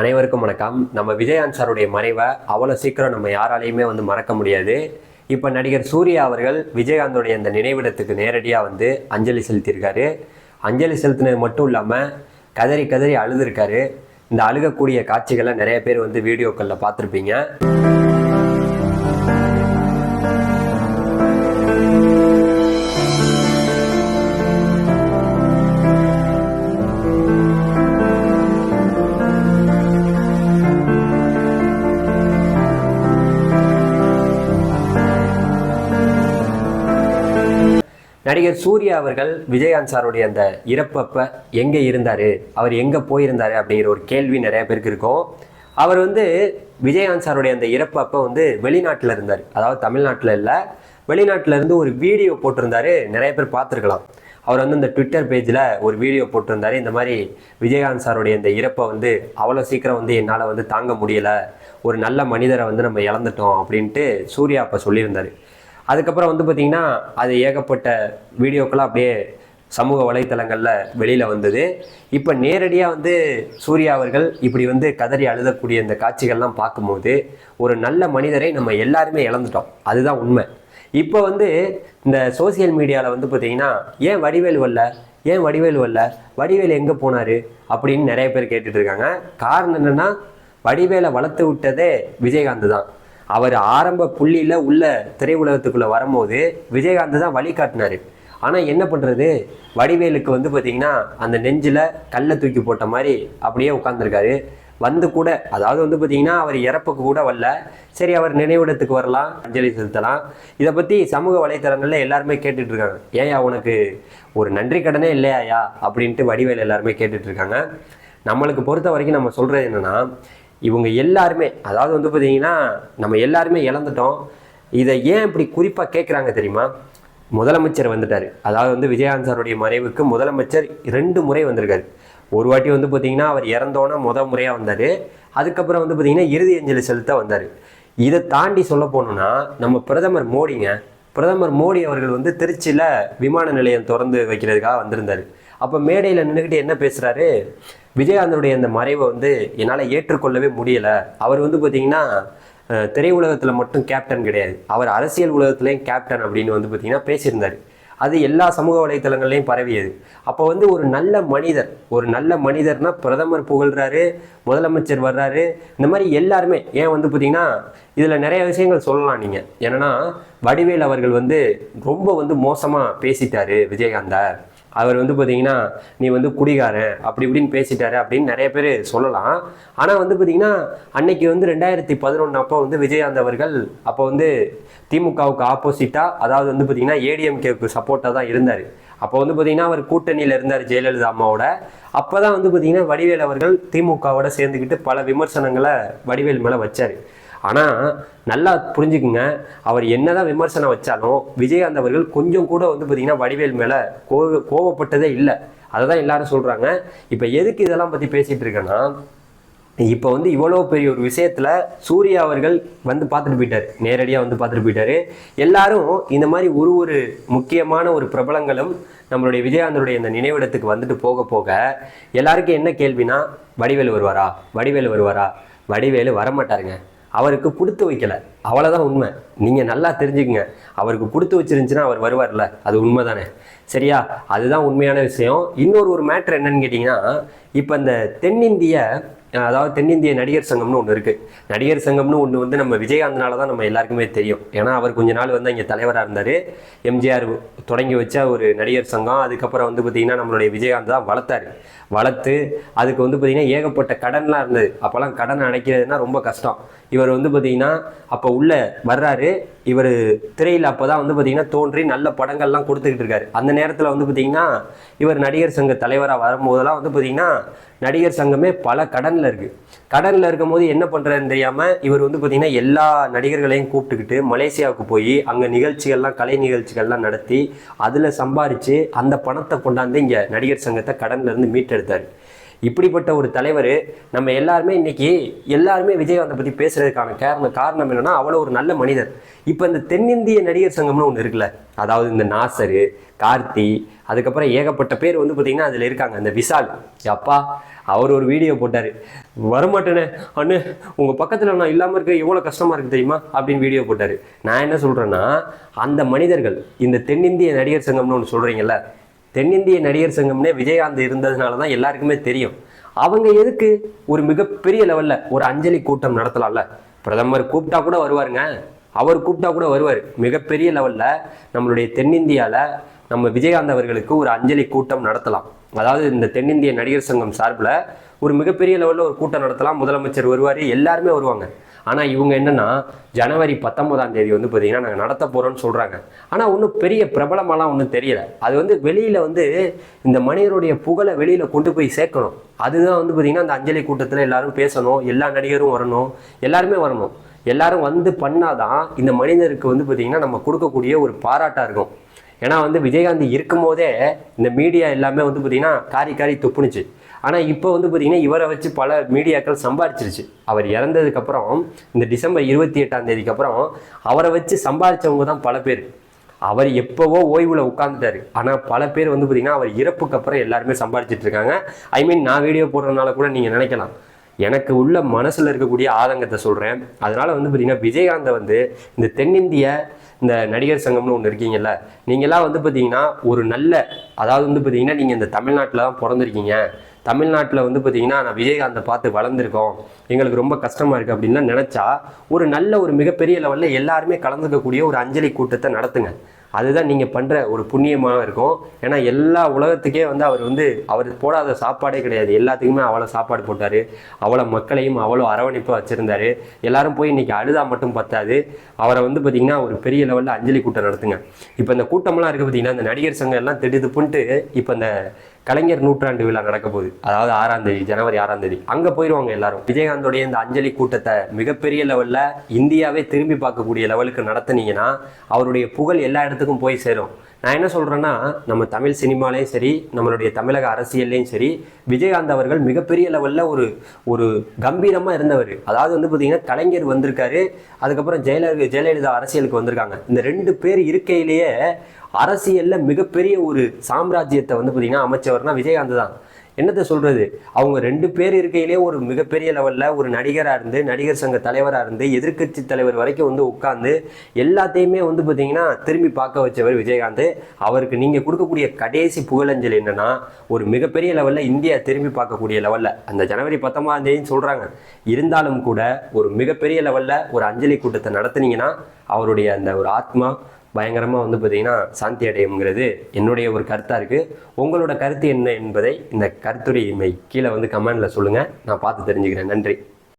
அனைவருக்கும் வணக்கம். நம்ம விஜயகாந்த் சாருடைய மறைவை அவ்வளோ சீக்கிரம் நம்ம யாராலையுமே வந்து மறக்க முடியாது. இப்போ நடிகர் சூர்யா அவர்கள் விஜயகாந்தோடைய அந்த நினைவிடத்துக்கு நேரடியாக வந்து அஞ்சலி செலுத்தியிருக்காரு. அஞ்சலி செலுத்தினது மட்டும் இல்லாமல் கதறி கதறி அழுதுருக்காரு. இந்த அழுகக்கூடிய காட்சிகளை நிறைய பேர் வந்து வீடியோக்களில் பார்த்துருப்பீங்க. நடிகர் சூர்யா அவர்கள் விஜயகாந்த் சாருடைய அந்த இறப்பப்ப எங்கே இருந்தார் அவர் எங்கே போயிருந்தார் அப்படிங்கிற ஒரு கேள்வி நிறைய பேருக்கு இருக்கும். அவர் வந்து விஜயகாந்த் சாருடைய அந்த இறப்பப்ப வந்து வெளிநாட்டில் இருந்தார். அதாவது தமிழ்நாட்டில் இல்லை வெளிநாட்டில் இருந்து ஒரு வீடியோ போட்டிருந்தாரு. நிறைய பேர் பார்த்துருக்கலாம். அவர் வந்து இந்த ட்விட்டர் பேஜில் ஒரு வீடியோ போட்டிருந்தாரு. இந்த மாதிரி விஜயகாந்த் சாருடைய இந்த இறப்பை வந்து அவ்வளோ சீக்கிரம் வந்து என்னால் வந்து தாங்க முடியலை. ஒரு நல்ல மனிதரை வந்து நம்ம இழந்துட்டோம் அப்படின்ட்டு சூர்யா அப்போ சொல்லியிருந்தார். அதுக்கப்புறம் வந்து பார்த்திங்கன்னா அது ஏகப்பட்ட வீடியோக்கெல்லாம் அப்படியே சமூக வலைத்தளங்களில் வெளியில் வந்தது. இப்போ நேரடியாக வந்து சூர்யா அவர்கள் இப்படி வந்து கதறி அழுதக்கூடிய இந்த காட்சிகள்லாம் பார்க்கும்போது ஒரு நல்ல மனிதரை நம்ம எல்லாருமே இழந்துட்டோம். அதுதான் உண்மை. இப்போ வந்து இந்த சோசியல் மீடியாவில் வந்து பார்த்திங்கன்னா ஏன் வடிவேல் வரல? ஏன் வடிவேல் வரல? வடிவேல் எங்கே போனார்? அப்படின்னு நிறைய பேர் கேட்டுட்ருக்காங்க காரணம் என்னென்னா வடிவேலை வளர்த்து விட்டதே விஜயகாந்த் தான். அவர் ஆரம்ப புள்ளியில் உள்ள திரையுலகத்துக்குள்ளே வரும்போது விஜயகாந்த் தான் வழிகாட்டினாரு ஆனால் என்ன பண்ணுறது வடிவேலுக்கு வந்து பார்த்திங்கன்னா அந்த நெஞ்சில் கல்லை தூக்கி போட்ட மாதிரி அப்படியே உட்காந்துருக்காரு வந்து கூட அதாவது வந்து பார்த்தீங்கன்னா அவர் இறப்புக்கு கூட வரல. சரி அவர் நினைவிடத்துக்கு வரலாம் அஞ்சலி செலுத்தலாம். இதை பற்றி சமூக வலைத்தளங்களில் எல்லாருமே கேட்டுட்ருக்காங்க ஏயா உனக்கு ஒரு நன்றி கடனே இல்லையாயா? அப்படின்ட்டு வடிவேல் எல்லாருமே கேட்டுட்ருக்காங்க நம்மளுக்கு பொறுத்த வரைக்கும் நம்ம சொல்கிறது என்னென்னா இவங்க எல்லாருமே அதாவது வந்து பார்த்தீங்கன்னா நம்ம எல்லாருமே இழந்துட்டோம். இதை ஏன் இப்படி குறிப்பாக கேட்குறாங்க தெரியுமா? முதலமைச்சர் வந்துட்டார். அதாவது வந்து விஜயகாந்த் சாருடைய மறைவுக்கு முதலமைச்சர் ரெண்டு முறை வந்திருக்காரு. ஒரு வாட்டி வந்து பார்த்தீங்கன்னா அவர் இறந்தோன்னே முத முறையாக வந்தார். அதுக்கப்புறம் வந்து பார்த்தீங்கன்னா இறுதி அஞ்சலி செலுத்த வந்தார். இதை தாண்டி சொல்ல போனோம்னா நம்ம பிரதமர் மோடிங்க பிரதமர் மோடி அவர்கள் வந்து திருச்சியில் விமான நிலையம் திறந்து வைக்கிறதுக்காக வந்திருந்தார். அப்போ மேடையில் நின்றுக்கிட்டு என்ன பேசுகிறாரு விஜயகாந்தனுடைய அந்த மறைவை வந்து என்னால் ஏற்றுக்கொள்ளவே முடியலை. அவர் வந்து பார்த்தீங்கன்னா திரை திரையுலகத்தில் மட்டும் கேப்டன் கிடையாது. அவர் அரசியல் உலகத்துலேயும் கேப்டன் அப்படின்னு வந்து பார்த்திங்கன்னா பேசியிருந்தார். அது எல்லா சமூக வலைத்தளங்கள்லையும் பரவியது. அப்போ வந்து ஒரு நல்ல மனிதர் ஒரு நல்ல மனிதர்னா பிரதமர் புகழ்றாரு முதலமைச்சர் வர்றாரு. இந்த மாதிரி எல்லாருமே ஏன் வந்து பார்த்தீங்கன்னா இதில் நிறைய விஷயங்கள் சொல்லலாம் நீங்கள் என்னன்னா வடிவேல் அவர்கள் வந்து ரொம்ப வந்து மோசமாக பேசிட்டாரு விஜயகாந்த. அவர் வந்து பார்த்தீங்கன்னா நீ வந்து குடிகாரன் அப்படி இப்படின்னு பேசிட்டாரு அப்படின்னு நிறைய பேர் சொல்லலாம். ஆனால் வந்து பார்த்தீங்கன்னா அன்னைக்கு வந்து ரெண்டாயிரத்தி பதினொன்று அப்போ வந்து விஜயகாந்த் அவர்கள் அப்போ வந்து திமுகவுக்கு ஆப்போசிட்டாக அதாவது வந்து பார்த்தீங்கன்னா ஏடிஎம்கேவுக்கு சப்போர்ட்டாக தான் இருந்தார். அப்போ வந்து பார்த்தீங்கன்னா அவர் கூட்டணியில் இருந்தார் ஜெயலலிதா அம்மாவோட. அப்போ தான் வந்து பார்த்தீங்கன்னா வடிவேல் அவர்கள் திமுகவோட சேர்ந்துக்கிட்டு பல விமர்சனங்களை வடிவேல் மேலே வச்சார். ஆனால் நல்லா புரிஞ்சுக்குங்க. அவர் என்னதான் விமர்சனம் வச்சாலும் விஜயகாந்த் அவர்கள் கொஞ்சம் கூட வந்து பார்த்தீங்கன்னா வடிவேல் மேலே கோவ கோவப்பட்டதே இல்லை. அதை தான் எல்லாரும் சொல்கிறாங்க இப்போ எதுக்கு இதெல்லாம் பற்றி பேசிகிட்டு இருக்கேன்னா இப்போ வந்து இவ்வளோ பெரிய ஒரு விஷயத்தில் சூர்யா அவர்கள் வந்து பார்த்துட்டு போயிட்டார். நேரடியாக வந்து பார்த்துட்டு போயிட்டார். எல்லாரும் இந்த மாதிரி ஒரு ஒரு முக்கியமான ஒரு பிரபலங்களும் நம்மளுடைய விஜயகாந்தருடைய இந்த நினைவிடத்துக்கு வந்துட்டு போக போக எல்லாருக்கும் என்ன கேள்வினா வடிவேலு வருவாரா? வடிவேலு வருவாரா? வடிவேலு வரமாட்டாருங்க. அவருக்கு கொடுத்து வைக்கல. அவ்வளோதான் உண்மை. நீங்கள் நல்லா தெரிஞ்சுக்கங்க. அவருக்கு கொடுத்து வச்சிருந்துச்சுன்னா அவர் வருவார்ல. அது உண்மை தானே சரியா? அதுதான் உண்மையான விஷயம். இன்னொரு ஒரு மேட்ரு என்னன்னு கேட்டிங்கன்னா இப்போ இந்த தென்னிந்திய அதாவது தென்னிந்திய நடிகர் சங்கம்னு ஒன்று இருக்குது நடிகர் சங்கம்னு ஒன்று வந்து நம்ம விஜயகாந்தனால தான் நம்ம எல்லாருக்குமே தெரியும். ஏன்னா அவர் கொஞ்ச நாள் வந்து இங்கே தலைவராக இருந்தார். எம்ஜிஆர் தொடங்கி வச்ச ஒரு நடிகர் சங்கம். அதுக்கப்புறம் வந்து பார்த்திங்கன்னா நம்மளுடைய விஜயகாந்த் தான் வளர்த்தாரு. வளர்த்து அதுக்கு வந்து பார்த்திங்கன்னா ஏகப்பட்ட கடன்லாம் இருந்தது. அப்போல்லாம் கடன் அடைக்கிறதுனா ரொம்ப கஷ்டம். இவர் வந்து பார்த்திங்கன்னா அப்போ உள்ளே வர்றாரு. இவர் திரையில் அப்போ தான் வந்து பார்த்திங்கன்னா தோன்றி நல்ல படங்கள்லாம் கொடுத்துக்கிட்டு இருக்காரு. அந்த நேரத்தில் வந்து பார்த்திங்கன்னா இவர் நடிகர் சங்க தலைவராக வரும்போதெல்லாம் வந்து பார்த்திங்கன்னா நடிகர் சங்கமே பல கடனில் இருக்குது கடனில் இருக்கும் போது என்ன பண்ணுறதுன்னு தெரியாமல் இவர் வந்து பார்த்திங்கன்னா எல்லா நடிகர்களையும் கூப்பிட்டுக்கிட்டு மலேசியாவுக்கு போய் அங்கே நிகழ்ச்சிகள்லாம் கலை நிகழ்ச்சிகள்லாம் நடத்தி அதில் சம்பாரித்து அந்த பணத்தை கொண்டாந்து இங்கே நடிகர் சங்கத்தை கடன்லேருந்து மீட்டெடுத்தார். இப்படிப்பட்ட ஒரு தலைவர் நம்ம எல்லாருமே இன்னைக்கு எல்லாருமே விஜயகாந்தை பற்றி பேசுறதுக்கான காரணம் காரணம் என்னன்னா அவ்வளோ ஒரு நல்ல மனிதர். இப்போ இந்த தென்னிந்திய நடிகர் சங்கம்னு ஒன்று இருக்குல்ல அதாவது இந்த நாசரு கார்த்தி அதுக்கப்புறம் ஏகப்பட்ட பேர் வந்து பார்த்தீங்கன்னா அதில் இருக்காங்க. அந்த விஷால் அப்பா அவர் ஒரு வீடியோ போட்டார். வரமாட்டேனே அண்ணு உங்கள் பக்கத்தில் நான் இல்லாமல் இருக்க எவ்வளோ கஷ்டமாக இருக்குது தெரியுமா? அப்படின்னு வீடியோ போட்டார். நான் என்ன சொல்கிறேன்னா அந்த மனிதர்கள் இந்த தென்னிந்திய நடிகர் சங்கம்னு ஒன்று சொல்கிறீங்கல்ல தென்னிந்திய நடிகர் சங்கம்னே விஜயகாந்த் இருந்ததுனால தான் எல்லாருக்குமே தெரியும். அவங்க எதுக்கு ஒரு மிகப்பெரிய லெவலில் ஒரு அஞ்சலி கூட்டம் நடத்தலாம்ல? பிரதமர் கூப்பிட்டா கூட வருவாருங்க. அவர் கூப்பிட்டா கூட வருவார். மிகப்பெரிய லெவலில் நம்மளுடைய தென்னிந்தியாவில் நம்ம விஜயகாந்த் அவர்களுக்கு ஒரு அஞ்சலி கூட்டம் நடத்தலாம். அதாவது இந்த தென்னிந்திய நடிகர் சங்கம் சார்பில் ஒரு மிகப்பெரிய லெவலில் ஒரு கூட்டம் நடத்தலாம் முதலமைச்சர் வருவார் எல்லாருமே வருவாங்க. ஆனால் இவங்க என்னன்னா ஜனவரி பத்தொன்பதாம் தேதி வந்து பார்த்தீங்கன்னா நாங்கள் நடத்த போகிறோம்னு சொல்கிறாங்க ஆனால் ஒன்றும் பெரிய பிரபலமாலாம் ஒன்றும் தெரியல. அது வந்து வெளியில் வந்து இந்த மனிதருடைய புகழை வெளியில் கொண்டு போய் சேர்க்கணும். அதுதான் வந்து பார்த்தீங்கன்னா அந்த அஞ்சலி கூட்டத்தில் எல்லாரும் பேசணும் எல்லா நடிகரும் வரணும் எல்லாருமே வரணும். எல்லாரும் வந்து பண்ணாதான் இந்த மனிதருக்கு வந்து பார்த்திங்கன்னா நம்ம கொடுக்கக்கூடிய ஒரு பாராட்டாக இருக்கும். ஏன்னா வந்து விஜயகாந்த் இருக்கும் போதே இந்த மீடியா எல்லாமே வந்து பார்த்தீங்கன்னா காரி காரி துப்புனுச்சு. ஆனால் இப்போ வந்து பார்த்தீங்கன்னா இவரை வச்சு பல மீடியாக்கள் சம்பாரிச்சிருச்சு. அவர் இறந்ததுக்கப்புறம் இந்த டிசம்பர் இருபத்தி எட்டாம் தேதிக்கு அப்புறம் அவரை வச்சு சம்பாதிச்சவங்க தான் பல பேர். அவர் எப்போவோ ஓய்வில் உட்காந்துட்டாரு ஆனால் பல பேர் வந்து பார்த்தீங்கன்னா அவர் இறப்புக்கு அப்புறம் எல்லாருமே சம்பாதிச்சிட்டு இருக்காங்க. ஐ மீன் நான் வீடியோ போடுறதுனால கூட நீங்கள் நினைக்கலாம். எனக்கு உள்ள மனசில் இருக்கக்கூடிய ஆதங்கத்தை சொல்கிறேன் அதனால் வந்து பார்த்தீங்கன்னா விஜயகாந்தை வந்து இந்த தென்னிந்திய இந்த நடிகர் சங்கம்னு ஒன்று இருக்கீங்கல்ல நீங்களாம் வந்து பார்த்தீங்கன்னா ஒரு நல்ல அதாவது வந்து பார்த்தீங்கன்னா நீங்கள் இந்த தமிழ்நாட்டில் தான் பிறந்திருக்கீங்க. தமிழ்நாட்டில் வந்து பார்த்தீங்கன்னா நான் விஜயகாந்தை பார்த்து வளர்ந்துருக்கோம். எங்களுக்கு ரொம்ப கஷ்டமாக இருக்குது அப்படின்லாம் நினச்சா ஒரு நல்ல ஒரு மிகப்பெரிய லெவலில் எல்லாருமே கலந்துக்கக்கூடிய ஒரு அஞ்சலி கூட்டத்தை நடத்துங்க. அதுதான் நீங்கள் பண்ணுற ஒரு புண்ணியமாக இருக்கும். ஏன்னா எல்லா உலகத்துக்கே வந்து அவர் வந்து அவர் போடாத சாப்பாடே கிடையாது. எல்லாத்துக்குமே அவ்வளோ சாப்பாடு போட்டார். அவ்வளோ மக்களையும் அவ்வளோ அரவணைப்பாக வச்சுருந்தாரு. எல்லாரும் போய் இன்றைக்கி அழுதா மட்டும் பத்தாது. அவரை வந்து பார்த்தீங்கன்னா ஒரு பெரிய லெவலில் அஞ்சலி கூட்டம் நடத்துங்க. இப்போ இந்த கூட்டமெல்லாம் இருக்குது பார்த்தீங்கன்னா இந்த நடிகர் சங்கம் எல்லாம் திடுதுப்புன்ட்டு இப்போ இந்த கலைஞர் நூற்றாண்டு விழா நடக்க போகுது. அதாவது ஆறாம் தேதி ஜனவரி ஆறாம் தேதி. அங்கே போயிடுவாங்க எல்லாரும். விஜயகாந்தோடைய இந்த அஞ்சலி கூட்டத்தை மிகப்பெரிய லெவலில் இந்தியாவே திரும்பி பார்க்கக்கூடிய லெவலுக்கு நடத்துனீங்கன்னா அவருடைய புகழ் எல்லா இடத்துக்கும் போய் சேரும். நான் என்ன சொல்கிறேன்னா நம்ம தமிழ் சினிமாலேயும் சரி நம்மளுடைய தமிழக அரசியல்லையும் சரி விஜயகாந்த் அவர்கள் மிகப்பெரிய லெவலில் ஒரு ஒரு கம்பீரமாக இருந்தவர். அதாவது வந்து பார்த்தீங்கன்னா கலைஞர் வந்திருக்காரு அதுக்கப்புறம் ஜெயலலிதா ஜெயலலிதா அரசியலுக்கு வந்திருக்காங்க. இந்த ரெண்டு பேர் இருக்கையிலேயே அரசியலில் மிகப்பெரிய ஒரு சாம்ராஜ்யத்தை வந்து பார்த்தீங்கன்னா அமைச்சவர்னா விஜயகாந்த் தான் என்னத்தை சொல்கிறது அவங்க ரெண்டு பேர் இருக்கையிலே ஒரு மிகப்பெரிய லெவலில் ஒரு நடிகராக இருந்து நடிகர் சங்க தலைவராக இருந்து எதிர்க்கட்சி தலைவர் வரைக்கும் வந்து உட்காந்து எல்லாத்தையுமே வந்து பார்த்தீங்கன்னா திரும்பி பார்க்க வச்சவர் விஜயகாந்த். அவருக்கு நீங்கள் கொடுக்கக்கூடிய கடைசி புகழஞ்சல் என்னன்னா ஒரு மிகப்பெரிய லெவலில் இந்தியா திரும்பி பார்க்கக்கூடிய லெவலில் அந்த ஜனவரி பத்தொன்பதாம் தேதின்னு சொல்கிறாங்க இருந்தாலும் கூட ஒரு மிகப்பெரிய லெவலில் ஒரு அஞ்சலி கூட்டத்தை நடத்துனீங்கன்னா அவருடைய அந்த ஒரு ஆத்மா பயங்கரமாக வந்து பார்த்தீங்கன்னா சாந்தி அடையுங்கிறது என்னுடைய ஒரு கருத்தாக இருக்குது உங்களோட கருத்து என்ன என்பதை இந்த கருத்துரைமை கீழே வந்து கமெண்டில் சொல்லுங்கள் நான் பார்த்து தெரிஞ்சுக்கிறேன். நன்றி.